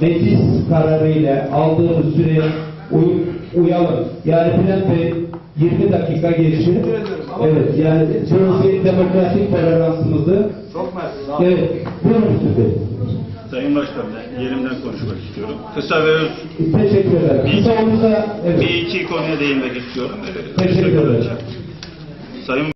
meclis kararıyla aldığımız süreye uy- uyalım. Yani Bülent Bey 20 dakika geçti. Evet yani siyasi demokratik toleransımızı Çok mersi. Evet. Buyurun Müftü Bey. Sayın Başkan ben yerimden konuşmak istiyorum. Kısa ve öz Teşekkür ederim. Kısa olursa evet. bir iki konuya değinmek istiyorum. Ee, Teşekkür ederim. Sayın